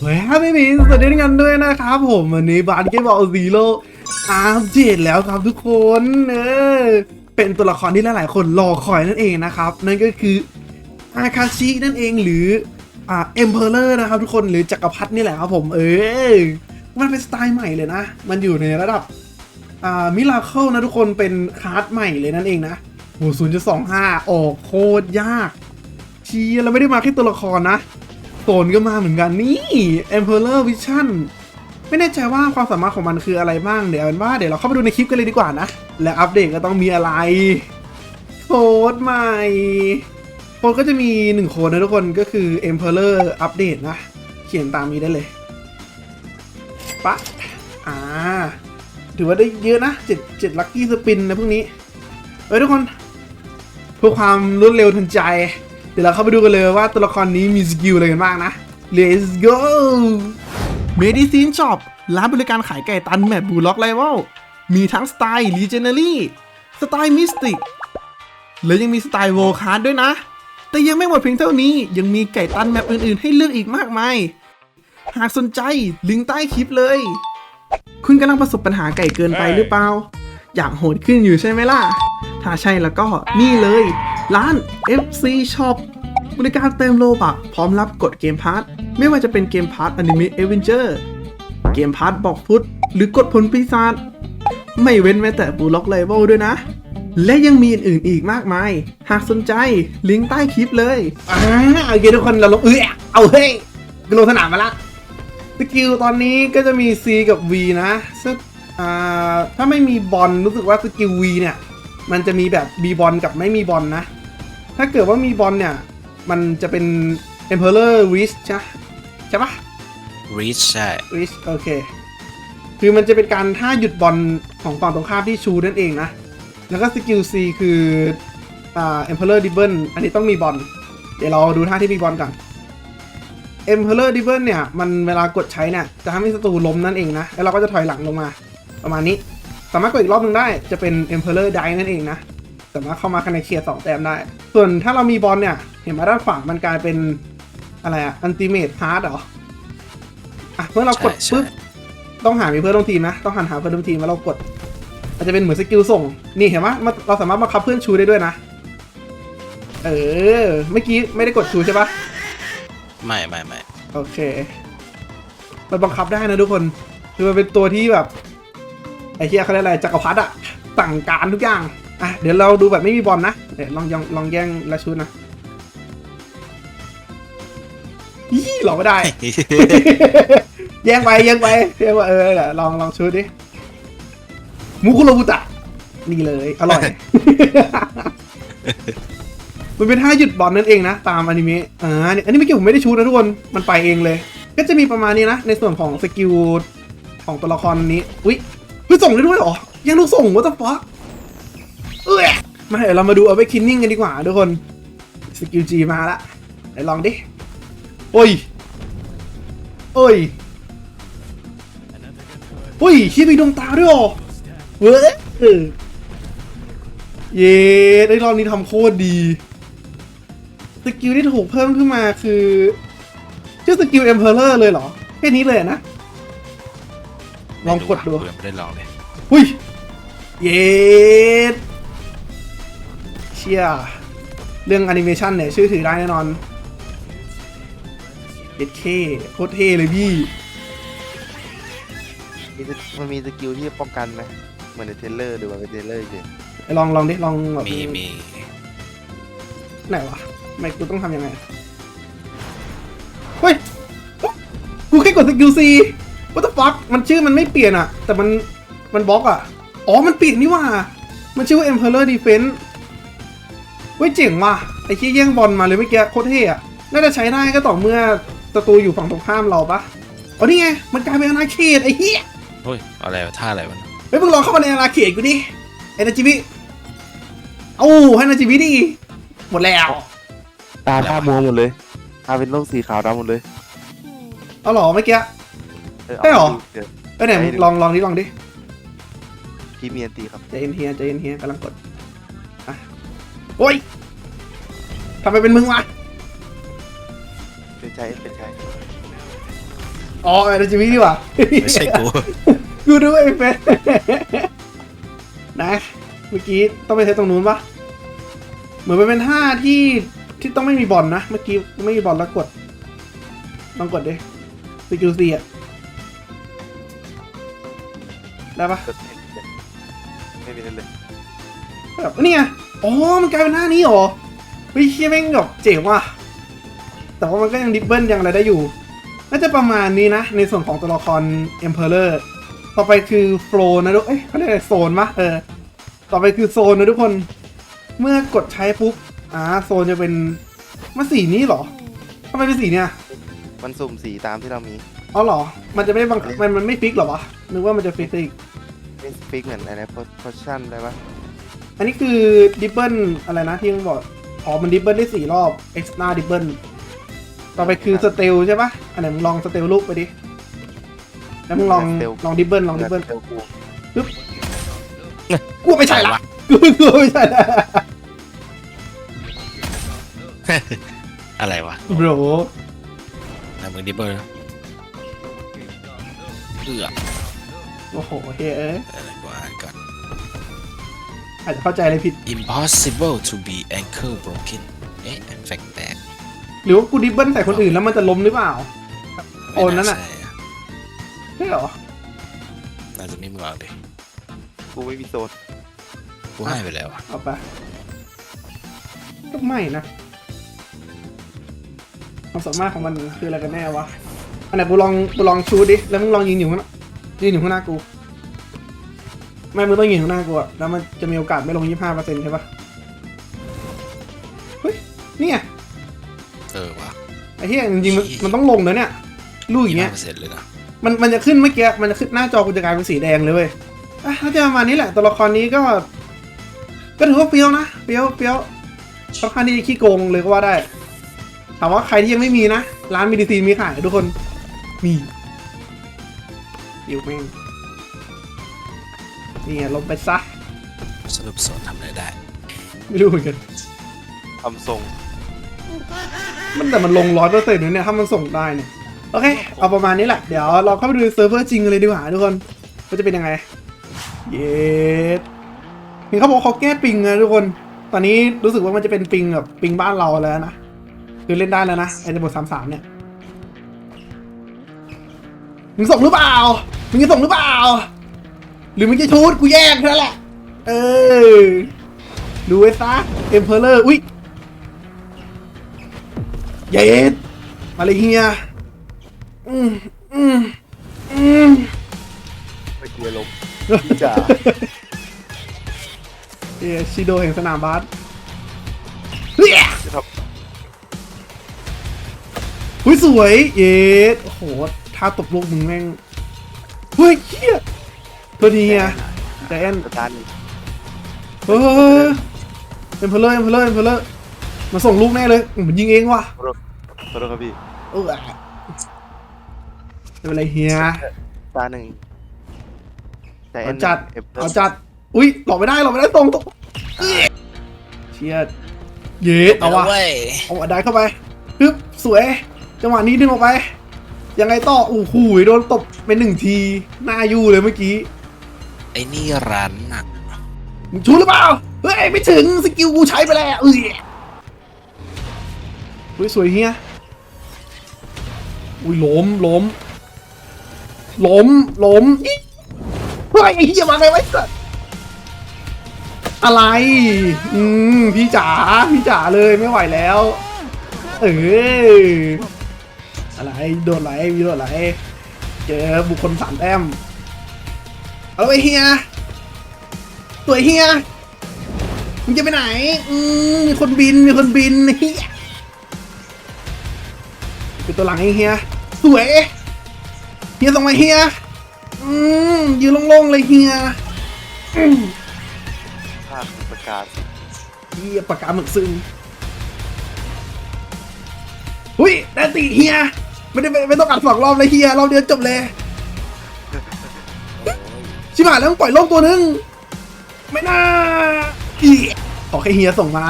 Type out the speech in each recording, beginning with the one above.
เฮ้ยไม่มีสวัสดีทุกันด้วยนะครับผมวันนี้บาร์เกบอลซีโร่อัปเดแล้วครับทุกคนเออเป็นตัวละครที่หลายๆคนรอคอยนั่นเองนะครับ นั่นก็คืออาคาชินั่นเองหรืออ่าเอ็มเพอเรอร์นะครับทุกคนหรือจักรพรรดินี่แหละครับผมเออมันเป็นสไตล์ใหม่เลยนะ มันอยู่ในระดับอ่ามิราเคิลนะทุกคนเป็นคาร์ดใหม่เลยนั่นเองนะโหศูนย์จุดสองห้าออกโคตรยากชียเราไม่ได้มาแค่ตัวละครนะ โซนก็มาเหมือนกันนี่ Emperor Vision ไม่แน่ใจว่าความสามารถของมันคืออะไรบ้าง เดี๋ยวเป็นว่าเดี๋ยวเราเข้าไปดูในคลิปกันเลยดีกว่านะ และอัปเดตก็ต้องมีอะไรโค้ดใหม่โค้ดก็จะมีหนึ่งโค้ดนะทุกคนก็คือ Emperor อัปเดตนะ เขียนตามนี้ได้เลยปะอ่า ถือว่าได้เยอะนะเจ็ดเจ็ดลัคกี้สปินนะพวกนี้เอ้ยทุกคนเพื่อความรวดเร็วทันใจ ดี๋ยวเราเข้าไปดูกันเลยว่าตัวละครนี้มีสกิลอะไรกันบ้างนะ Let's go Medicine Shop ร้านบริการขายไก่ตันแมปบูล็อกไลเวลมีทั้งสไตล์ Legendary สไตล์ Mystic และยังมีสไตล์ w o r c a r d ด้วยนะ แต่ยังไม่หมดเพียงเท่านี้ ยังมีไก่ตันแมปอื่นๆ ให้เลือกอีกมากมาย หากสนใจลิงก์ใต้คลิปเลย คุณกำลังประสบปัญหาไก่เกินไปหรือเปล่า อยากโหดขึ้นอยู่ใช่ไหมล่ะ ถ้าใช่แล้วก็นี่เลย ร้าน FC Shop บริการเติมโลบักพร้อมรับกดเกมพาร์ทไม่ว่าจะเป็นเกมพาร์ทอนิเมะเอเวนเจอร์เกมพาร์ทบอกฟุต หรือกดผลปีศาจไม่เว้นแม้แต่บูล็อกเลเวลด้วยนะ และยังมีอื่นๆอีกมากมาย หากสนใจลิงก์ใต้คลิปเลยอ่าโอเคทุกคนเราลงเอ้ยเอาเฮ้ยกระโดดสนามมาละสกิลตอนนี้ก็จะมี C กับ V นะซึ่งอ่าถ้าไม่มีบอลรู้สึกว่าสกิล V เนี่ย มันจะมีแบบ B บอลกับไม่มีบอลนะ ถ้าเกิดว่ามีบอลเนี่ย มันจะเป็น Emperor Reach ใช่ใช่ปะ reach ใช่ Reach โอเค คือมันจะเป็นการท่าหยุดบอลของฝั่งตรงข้ามที่ชูนั่นเองนะ แล้วก็สกิล C คืออ่า Emperor Dribble อันนี้ต้องมีบอล เดี๋ยวเราดูท่าที่มีบอลก่อน Emperor Dribble เนี่ย มันเวลากดใช้เนี่ย จะทำให้ศัตรูล้มนั่นเองนะ แล้วเราก็จะถอยหลังลงมา ประมาณนี้ สามารถกดอีกรอบหนึงได้ จะเป็น Emperor Die นั่นเองนะ สามารถเข้ามาคะแนนเคลียร์สองแต้มได้ ส่วนถ้าเรามีบอลเนี่ย เห็นไหมด้านขวามันกลายเป็นอะไรอะ Ultimate Pass เหรอ อะเมื่อเรากดใช่ปุ๊บต้องหามีเพื่อนร่วมทีมนะ ต้องหันหาเพื่อนร่วมทีมแล้วเรากดมันจะเป็นเหมือนสกิลส่ง นี่เห็นไหมมันเราสามารถบังคับเพื่อนชูได้ด้วยนะ เออ เมื่อกี้ไม่ได้กดชูใช่ปะไม่ไม่ไม่โอเค มันบังคับได้นะทุกคน คือมันเป็นตัวที่แบบไอ้เหี้ยเขาเรียกอะไรจักรพรรดิอะสั่งการทุกอย่าง อะเดี๋ยวเราดูแบบไม่มีบอลนะเดี๋ยวลองลองลองแย่งละชุดนะยี่หลอกไม่ได้ แย่งไปแย่งไปแย่งไปเออเดี๋ยวลองลองชุดดิมูคุโรบุตะนี่เลยอร่อย มันเป็นท่าหยุดบอลนั่นเองนะ ตามอนิเมะอ่าเนี่ยอันนี้เมื่อกี้ผมไม่ได้ชูนะทุกคน มันไปเองเลย ก็จะมีประมาณนี้นะ ในส่วนของสกิลของตัวละครนี้ อุ้ยเฮ้ยส่งได้ด้วยเหรอ ยังต้องส่งวะตะฟะเอ้ย มาเดี๋ยวเรามาดูเอาไปคินนิ่งกันดีกว่าทุกคนสกิลจีมาละไหนลองดิ โอ้ย โอ้ยโอ้ยชี้มีดวงตาด้วยเหรอเว้ยเออเย้ได้รอบนี้ทำโคตรดีสกิลที่ถูกเพิ่มขึ้นมาคือชื่อสกิล Emperor เลยเหรอ แค่นี้เลยนะ ลองกดดูไม่ไม่ได้ลองเลย หุยเย็ดเชียเรื่องแอนิเมชันเนี่ย ชื่อถือได้แน่นอนเย็ดเคโคตรเท่เลยพี่มีสมันมีสกิลที่ป้องกันไหมเหมือนในเทรลเลอร์หรือว่าเป็นเทรลเลอร์เฉยลองลองดิลองแบบมีมีไหนวะไม่กูต้องทำยังไงเฮ้ยกูแค่กดสกิลซี what the fuck มันชื่อมันไม่เปลี่ยนอะแต่มันมันบล็อกอะอ๋อมันเปลี่ยนนี่ว่า มันชื่อว่า Emperor Defense เว้ยเจ๋งว่ะไอ้ที่แย่งบอลมาเลยเมื่อกี้โคตรเท่อะน่าจะใช้ได้ก็ต่อเมื่อศัตรูอยู่ฝั่งตรงข้ามเราปะอ๋อนี่ไงมันกลายเป็นอาณาเขตไอ้เหี้ยเฮ้ยอะไรวะท่าอะไรวะเฮ้ยมึงลองเข้ามาในอาณาเขตกูดิไอ้นาจิบิเอ้าให้นาจิบิดิหมดแล้วๆตาท่ามัวหมดเลยตาเป็นโรคสีขาวดำหมดเลยเอาเหรอเมื่อกี้ เออใช่หรอามาดูเดี๋ยวเอ้ยไหนมึงลองลองดิลองดิพี่เมียนตีครับ ใจเย็นเฮียใจเย็นเฮียกำลังกดอะ โอ้ยทำไมเป็นมึงวะเป็นใช้เป็นใช้อ๋อไอ้จิมมี่ดีกว่าไม่ใช่กูกูดูไอ้เฟสนะ เมื่อกี้ต้องไปเซตตรงนู้นปะเหมือนมันเป็นท่าที่ที่ต้องไม่มีบอลนะ เมื่อกี้ไม่มีบอลแล้วกดลองกดดิสกิลซีอะได้ปะไม่มีนั่นเลยแบบนี่ไง อ๋อ มันกลายเป็นท่านี้เหรอเฮ้ยเชี่ยแม่งแบบเจ๋งว่ะ แต่ว่ามันก็ยังดิบเบิลยังอะไรได้อยู่ น่าจะประมาณนี้นะ ในส่วนของตัวละคร Emperor ต่อไปคือโฟลนะทุกเอ้ยเขาเรียกอะไรโซนมะเออ ต่อไปคือโซนนะทุกคน เมื่อกดใช้ปุ๊บ อ่า โซนจะเป็นมันสีนี้เหรอทำไมเป็นสีเนี่ย มันสุ่มสีตามที่เรามีอ๋อเหรอ มันจะไม่บังคับมันมันไม่ฟิกเหรอวะ นึกว่ามันจะฟิกอีกไม่ฟิกเหมือนอะไรนะโพชั่นได้ปะ อันนี้คือดิบเบิลอะไรนะที่มึงบอกอ๋อมันดิบเบิลได้สี่รอบเอ็กซ์ตร้าดิบเบิลต่อไปคือสเตลใช่ปะอันไหนมึงลองสเตลลูกไปดิแล้วมึงลองลองดิบเบิลลองดิบเบิลเซลกูกูไม่ใช่ละกูกูไม่ใช่ละอะไรวะโบรนำมือดิเบอร์เอือโอ้โหเฮ้ยเอ้ยอะไรกว่าก่อน อาจจะเข้าใจอะไรผิด impossible to be ankle broken เอ๊ะแฟกแตกหรือว่ากูดิบเบิลใส่คนอื่นแล้วมันจะล้มหรือเปล่า โอ้นั่นน่ะใช่ใช่เหรอน่าจะไม่มึงเอาดิกูไม่มีโซนกูให้ไปแล้วอะเอาไปก็ไม่นะความสามารถของมันคืออะไรกันแน่วะอันไหนกูลองกูลองชูดิแล้วมึงลองยิงอยู่ข้างหน้ายืนอยู่ข้างหน้ากู ไม่มึงต้องยิงข้างหน้ากูอะแล้วมันจะมีโอกาสไม่ลงยี่ห้าเปอร์เซ็นต์ใช่ปะเฮ้ยเนี่ยเออว่ะไอ้เหี้ยจริงๆมันมันต้องลงนะเนี่ยลูกอย่างเงี้ยเปอร์เซ็นต์เลยนะมันมันจะขึ้นเมื่อกี้มันจะขึ้นหน้าจอกูจะกลายเป็นสีแดงเลยเว้ยอะน่าจะประมาณนี้แหละตัวละครนี้ก็ก็ถือว่าเปรี้ยวนะเปรี้ยวเปรี้ยวค่อนข้างที่จะขี้โกงเลยก็ว่าได้ถามว่าใครที่ยังไม่มีนะ ร้านมิดิซีนมีขายทุกคน มีอยู่แม่ง นี่ไงลงไปซะ สรุปโซนทำอะไรได้ ไม่รู้เหมือนกัน ทำทรงมันแต่มันลงร้อยเปอร์เซ็นต์เนี่ยถ้ามันส่งได้เนี่ย โอเค เอาประมาณนี้แหละ เดี๋ยวเราเข้าไปดูในเซิร์ฟเวอร์จริงกันเลยดีกว่าทุกคนว่าจะเป็นยังไง เย็ดเห็นเขาบอกเขาแก้ปิงนะทุกคน ตอนนี้รู้สึกว่ามันจะเป็นปิงแบบปิงบ้านเราแล้วนะ คือเล่นได้แล้วนะไอ้ระบบสามสามเนี่ย มึงส่งหรือเปล่า มึงจะส่งหรือเปล่า หรือมึงจะชูดกูแยกแค่นั้นแหละ เออ ดูไว้ซะเอ็มเพลเลอร์ อุ้ยเย็ดมาเลยเฮียอืมอืมอืมไม่เกียร์ลมพี่จ๋าเอยชิโดแห่งสนามบาสเฮ้ยจะทหุ้ยสวย เย็ดโอ้โหท่าตบลูกมึงแม่ง เฮ้ยเฮีย ตัวดีเฮียแดนำสตาร์ทเฮ้ยเอ็มเพลเลอร์เอ็มเพลเลอร์เอ็มเพลเลอร์มาส่งลูกแน่เลยอืมมันยิงเองว่ะขอโทษขอโทษครับพี่เออไม่เป็นไรเฮียสตาร์หนึ่งใจแอเอานจัดเอฟเอาจัดอุ้ยหลอกไม่ได้หลอกไม่ได้ตรงตรงเชียดเย็ดเอาว่ะเว้ยเอาอันได้เข้าไปฮึบสวย จังหวะนี้ดึงออกไป ยังไงต่อโอ้โหโดนตบไปหนึ่งที หน้ายู่เลยเมื่อกี้ไอ้นี่รันอะมึงชูหรือเปล่า เฮ้ย ไม่ถึงสกิลกูใช้ไปแล้วเอ้ยเฮ้ยสวยเฮียอุ้ยล้มล้มล้มล้มอะเฮ้ยไอ้เฮียมาไงไว้สัสอะไร อืมพี่จ๋าพี่จ๋าเลยไม่ไหวแล้ว เอออะไรโดนไหลมีโดนไหลเจอบุคคลสามแต้ม เอาไปเฮียสวยเฮียมึงจะไปไหน อืมมีคนบิน มีคนบินเฮียเป็นตัวหลังเองเฮียสวยเฮียส่งมาเฮียอืมยืนโล่งๆเลยเฮียอืมภาพประกาศเฮียปากกาหมึกซึมหุ้ยได้ตีเฮียไม่ได้ไม่ไม่ต้องอัดสองรอบเลยเฮียรอบเดียวจบเลย ชิบหายแล้วมึงปล่อยโลกตัวหนึง ไม่น่าอีขอแค่เฮียส่งมา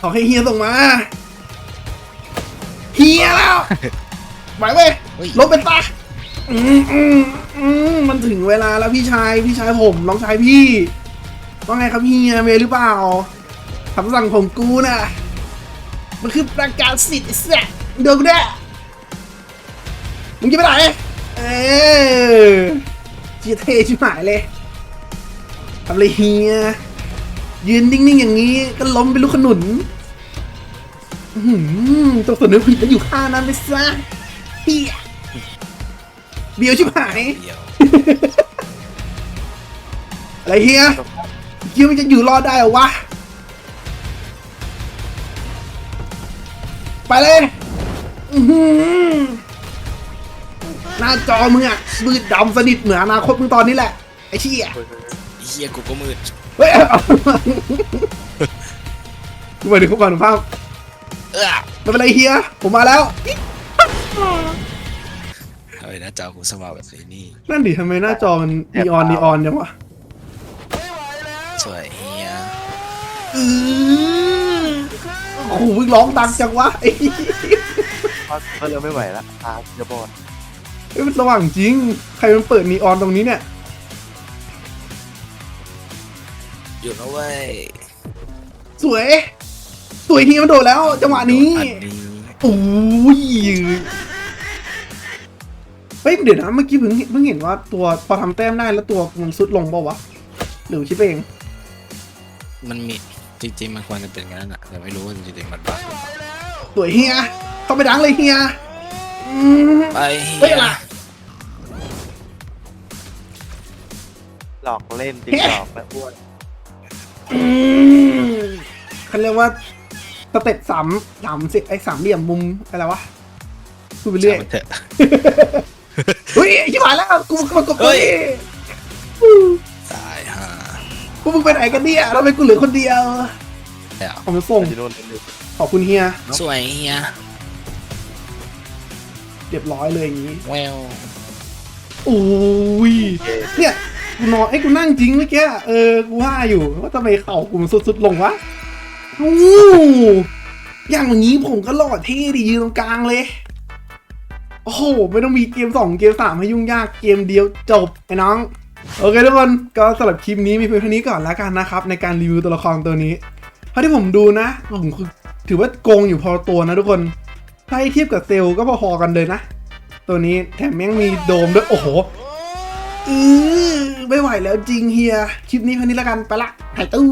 ขอแค่เฮียส่งมาเฮียแล้วไหวเว้ยเฮ้ยลบเป็นตาอืมอืมอืมมันถึงเวลาแล้วพี่ชายพี่ชายผมน้องชายพี่ว่าไงครับเฮียเมย์หรือเปล่าคำสั่งของกูน่ะ มันคือประกาศสิทธิ์ไอ้แซ่เดี๋ยวกูแน่มึงจะไปไหนเออเจีเทชิบหายเลยทำอะไรเฮียยืนนิ่งๆอย่างนี้ก็ล้มเป็นลูกขนุนอื้อหือตัวสนุกผิดแล้วอยู่ข้างนั้นไปซะเฮียเบียวชิบหายอะไรเฮียคิดว่ามันจะอยู่รอดได้เหรอวะ ไปเลย อือ หือหน้าจอมึงอะมืดดำสนิทเหมือนอนาคตมึงตอนนี้แหละ ไอ้เชี่ยไอ้เฮียกูก็มืดเฮ้ยเอากูไปถึงเขาบันภาพเออไม่เป็นไรเฮียผมมาแล้วทำไมหน้าจอกูสว่างแบบนี้นั่นดิทำไมหน้าจอมันนีออนนีออนจังวะสวยเฮียอือโอ้โหมึงร้องดังจังวะไอ้เหี้ยก็เริ่มไม่ไหวละตาจะบอด เฮ้ยมันสว่างจริง ใครมันเปิดนีออนตรงนี้เนี่ยอยู่นะเว้ยสวย สวยเฮียมันโดดแล้ว จังหวะนี้อันนี้โอ้ยเฮ้ยเดี๋ยวนะเมื่อกี้เพิ่งเพิ่งเห็นว่าตัวพอทำแต้มได้แล้วตัวมันซุดลงเปล่าวะหรือคิดไปเอง มันมีจริงๆมันควรจะเป็นงั้นอะแต่ไม่รู้ว่าจริงๆมันบ้าสวยเฮียต้องไปดังเลยเฮียอืม ไปเฮ้เฮียยอะไรหลอกเล่นจริงหลอกนะอ้วนอืมเขาเรียกว่าสเต็ปสามสามสิไอ้สามเหลี่ยมมุมอะไรวะพูดไปเรื่อยช่างมันเถอะเฮ้ยชิบหายแล้วกูมากบเฮ้ตัวยนี้ตายฮ่าพวกมึงไปไหนกันเนี่ยทำไมกูเหลือคนเดียวแล้วผมส่งที่โน่นนี่ขอบคุณเฮียสวยเฮีย เรียบร้อยเลยอย่างนี้แววโอ้ยเนี่ยกูนอนไอ้ยกูนั่งจริงเมื่อกี้เออกูว่าอยู่ว่าทำไมเข่ากูมันสุดๆลงวะโอ้อย่างอย่างนี้ผมก็หล่อเท่ดียืนตรงกลางเลย โอ้โห ไม่ต้องมีเกมสองเกมสามให้ยุ่งยากเกมเดียวจบ ไอ้น้อง โอเคทุกคนก็สำหรับคลิปนี้มีเพียงเท่านี้ก่อนแล้วกันนะครับ ในการรีวิวตัวละครตัวนี้เท่าที่ผมดูนะผมคือถือว่าโกงอยู่พอตัวนะทุกคน ถ้าให้เทียบกับเซลก็พอๆกันเลยนะ ตัวนี้แถมยังมีโดมด้วย โอ้โหอือไม่ไหวแล้วจริงเฮีย คลิปนี้เท่านี้แล้วกัน ไปละหายตู้